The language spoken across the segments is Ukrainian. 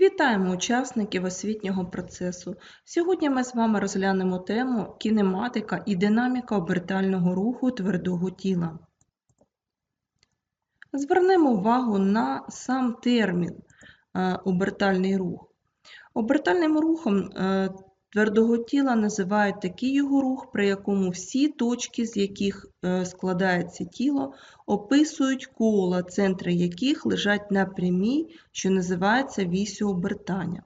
Вітаємо учасників освітнього процесу. Сьогодні ми з вами розглянемо тему кінематика і динаміка обертального руху твердого тіла. Звернемо увагу на сам термін е, обертальний рух. Обертальним рухом е, твердого тіла називають такий його рух, при якому всі точки, з яких е, складається тіло, описують кола, центри яких лежать на прямій, що називається вісю обертання.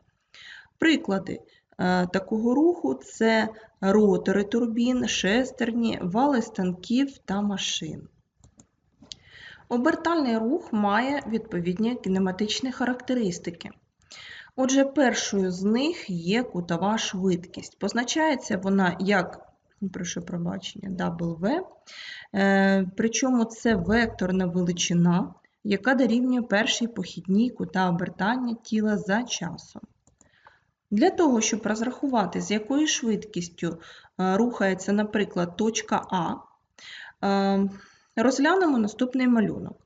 Приклади е, такого руху це ротори турбін, шестерні, вали станків та машин. Обертальний рух має відповідні кінематичні характеристики. Отже, першою з них є кутова швидкість. Позначається вона як, прошу пробачення, W, е, причому це векторна величина, яка дорівнює першій похідній кута обертання тіла за часом. Для того, щоб розрахувати, з якою швидкістю е, рухається, наприклад, точка А, е, розглянемо наступний малюнок.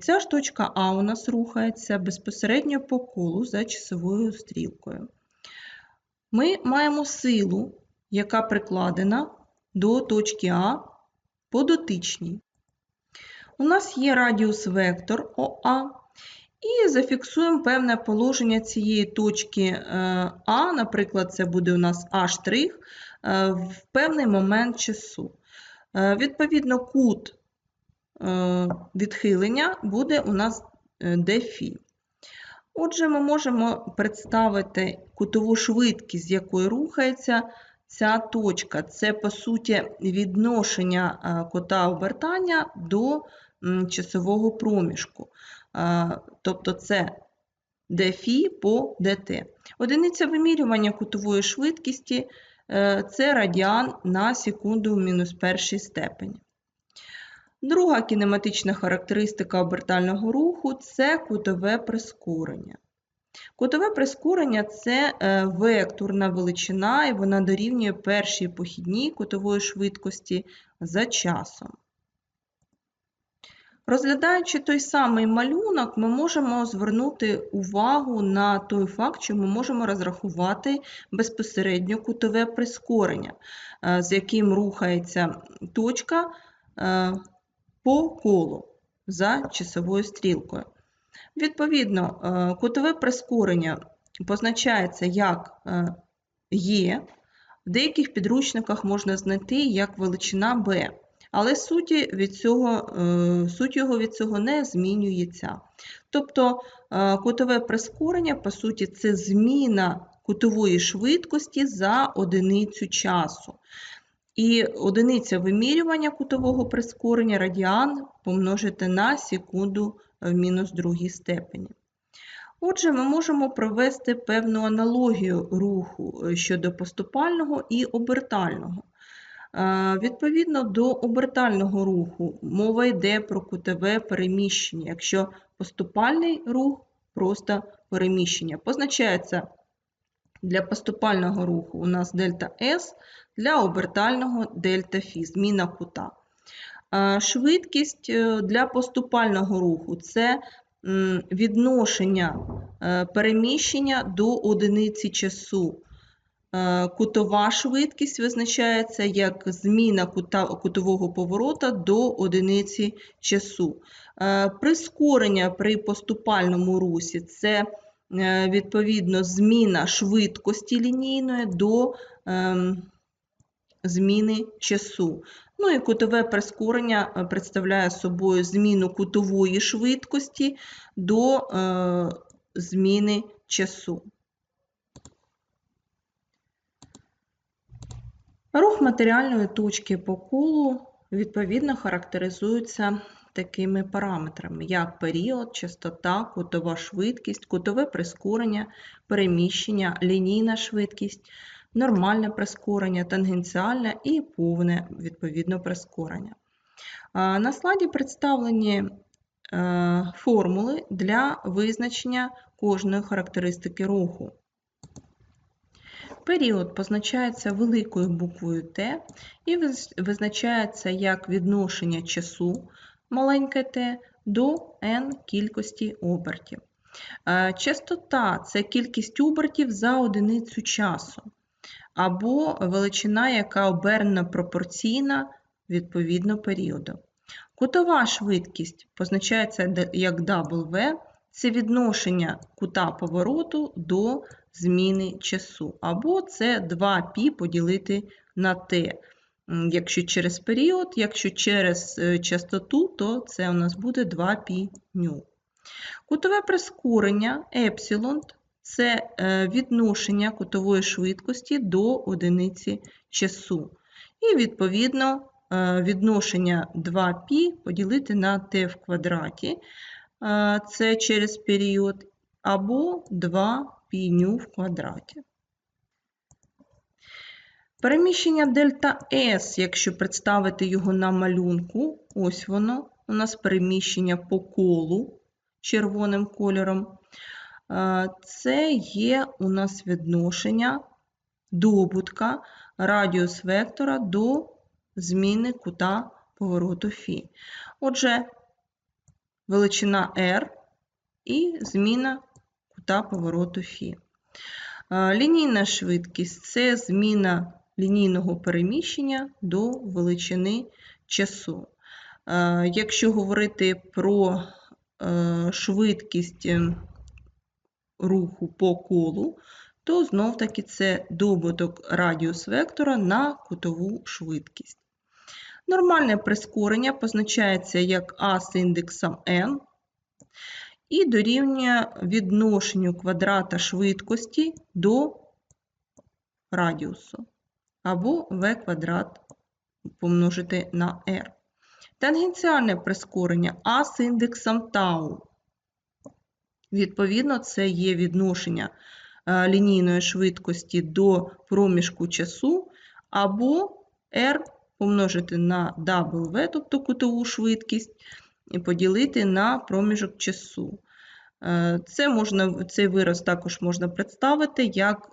Ця ж точка А у нас рухається безпосередньо по колу за часовою стрілкою. Ми маємо силу, яка прикладена до точки А по дотичній. У нас є радіус вектор ОА, і зафіксуємо певне положення цієї точки е, А, наприклад, це буде у нас А' е, в певний момент часу. Е, відповідно, кут відхилення буде у нас е, дефі. Отже, ми можемо представити кутову швидкість, з якою рухається ця точка. Це, по суті, відношення е, кота обертання до часового проміжку. Тобто це dφ по dt. Одиниця вимірювання кутової швидкості це радіан на секунду в мінус першій степені. Друга кінематична характеристика обертального руху це кутове прискорення. Кутове прискорення це е, векторна величина, і вона дорівнює першій похідній кутової швидкості за часом. Розглядаючи той самий малюнок, ми можемо звернути увагу на той факт, що ми можемо розрахувати безпосередньо кутове прискорення, е, з яким рухається точка е, по колу за часовою стрілкою. Відповідно, е, кутове прискорення позначається як Є. Е, в деяких підручниках можна знайти як величина b, але суті від цього, е, суть його від цього не змінюється. Тобто кутове прискорення, по суті, це зміна кутової швидкості за одиницю часу. І одиниця вимірювання кутового прискорення радіан помножити на секунду в мінус другій степені. Отже, ми можемо провести певну аналогію руху е, щодо поступального і обертального. Е, відповідно до обертального руху мова йде про кутове переміщення, якщо поступальний рух просто переміщення. Позначається для поступального руху у нас дельта S, для обертального дельта Фі, зміна кута. Швидкість е, для поступального руху це відношення е, переміщення до одиниці часу. Е, кутова швидкість визначається як зміна кута, кутового поворота до одиниці часу. Прискорення при поступальному русі це відповідно зміна швидкості лінійної до ем, зміни часу. Ну і кутове прискорення е, представляє собою зміну кутової швидкості до е, зміни часу. Рух матеріальної точки по колу відповідно характеризується такими параметрами, як період, частота, кутова швидкість, кутове прискорення, переміщення, лінійна швидкість нормальне прискорення, тангенціальне і повне відповідно прискорення. На слайді представлені е, формули для визначення кожної характеристики руху. Період позначається великою буквою Т і визначається як відношення часу маленьке Т до n кількості обертів. Е, Частота це кількість обертів за одиницю часу, або величина, яка обернена пропорційна відповідно періоду. Кутова швидкість позначається як W, це відношення кута повороту до зміни часу, або це 2π поділити на t. М, Якщо через період, якщо через е, частоту, то це у нас буде 2π ню. Кутове прискорення епсилон – це е, відношення кутової швидкості до одиниці часу. І, відповідно, е, відношення 2π поділити на t в квадраті, е, це через період, або 2π ню в квадраті. Переміщення дельта S, якщо представити його на малюнку, ось воно, у нас переміщення по колу червоним кольором. Це є у нас відношення добутка радіус вектора до зміни кута повороту Ф. Отже, величина R і зміна кута повороту Ф. Е, Лінійна швидкість це зміна лінійного переміщення до величини часу. Е, Якщо говорити про е, швидкість е, руху по колу, то знов-таки це добуток радіус вектора на кутову швидкість. Нормальне прискорення позначається як А з індексом n і дорівнює відношенню квадрата швидкості до радіусу або v квадрат помножити на r. Тангенціальне прискорення А з індексом тау. Відповідно, це є відношення е, лінійної швидкості до проміжку часу, або r помножити на W, тобто кутову швидкість, і поділити на проміжок часу. Е, Це можна, цей вираз також можна представити як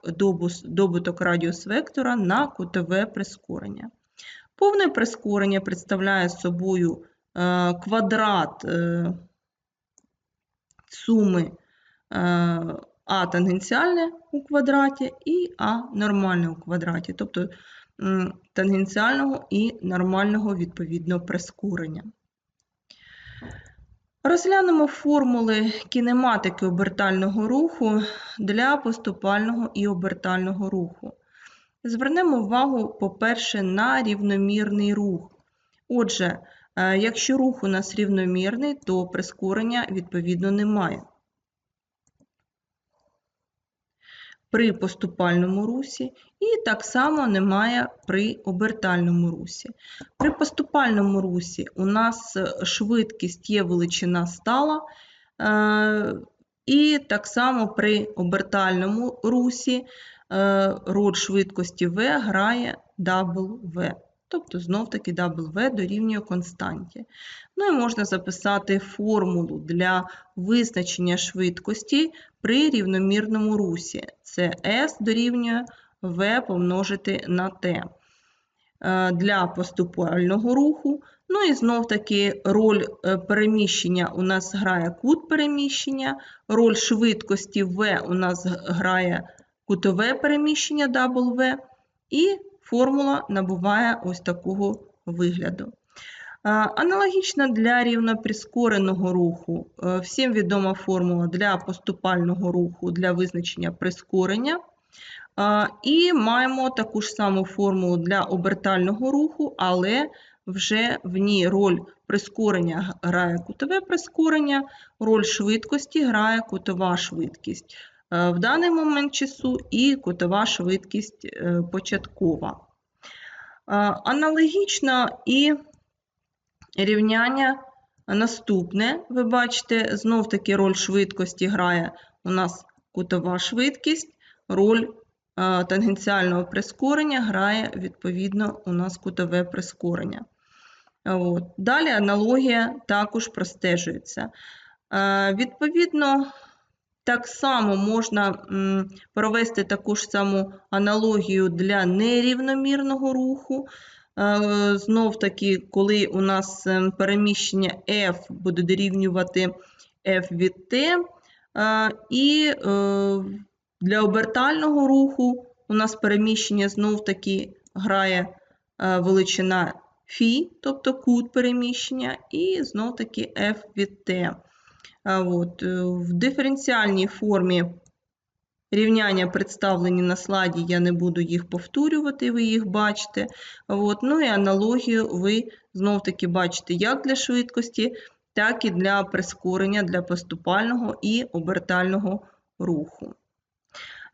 добуток радіус вектора на кутове прискорення. Повне прискорення представляє собою е, квадрат е, суми А тангенціальне у квадраті і А нормальне у квадраті, тобто тангенціального і нормального відповідно прискорення. Розглянемо формули кінематики обертального руху для поступального і обертального руху. Звернемо увагу, по-перше, на рівномірний рух. Отже, е, якщо рух у нас рівномірний, то прискорення відповідно немає. При поступальному русі і так само немає при обертальному русі. При поступальному русі у нас е, швидкість є величина стала, е, і так само при обертальному русі е, роль швидкості v грає W. Тобто знов-таки W дорівнює константі. Ну і можна записати формулу для визначення швидкості при рівномірному русі. Це S дорівнює V помножити на T. Е, Для поступального руху. Ну і знов-таки роль е, переміщення у нас грає кут переміщення, роль швидкості V у нас грає кутове переміщення W, і формула набуває ось такого вигляду. Аналогічно для рівноприскореного руху. Е, Всім відома формула для поступального руху для визначення прискорення. І маємо таку ж саму формулу для обертального руху, але вже в ній роль прискорення грає кутове прискорення, роль швидкості грає кутова швидкість. Е, В даний момент часу і кутова швидкість е, початкова. Е, Аналогічно і рівняння наступне. Ви бачите, знов-таки роль швидкості грає у нас кутова швидкість, роль тангенціального прискорення грає, відповідно, у нас кутове прискорення. От. Далі аналогія також простежується. Відповідно, так само можна провести таку ж саму аналогію для нерівномірного руху. Е, Знов таки, коли у нас е, переміщення F буде дорівнювати F від T, Е, І для обертального руху у нас переміщення знов-таки грає е, величина φ, тобто кут переміщення, і знов-таки f від t. От, е, в диференціальній формі рівняння представлені на слайді, я не буду їх повторювати, ви їх бачите. От, ну і аналогію ви знов-таки бачите як для швидкості, так і для прискорення для поступального і обертального руху.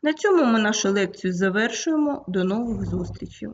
На цьому ми нашу лекцію завершуємо. До нових зустрічей!